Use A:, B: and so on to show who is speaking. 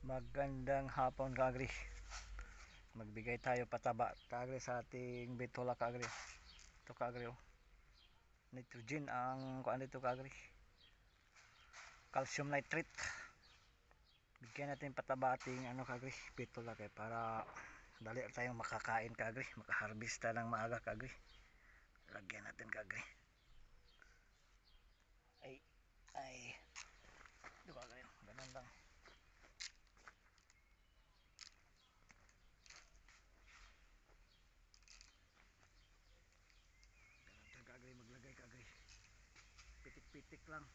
A: Magandang hapon kagri. Magbigay tayo pataba kagri sa ating bitola kagri. Ito kagri oh. Nitrogen ang kuan dito kagri. Calcium nitrate. Bigyan natin pataba ating ano kagri, bitola kay para dali tayong makakain kagri, makaharvest tayo ng maaga kagri. Lagyan natin kagri. lang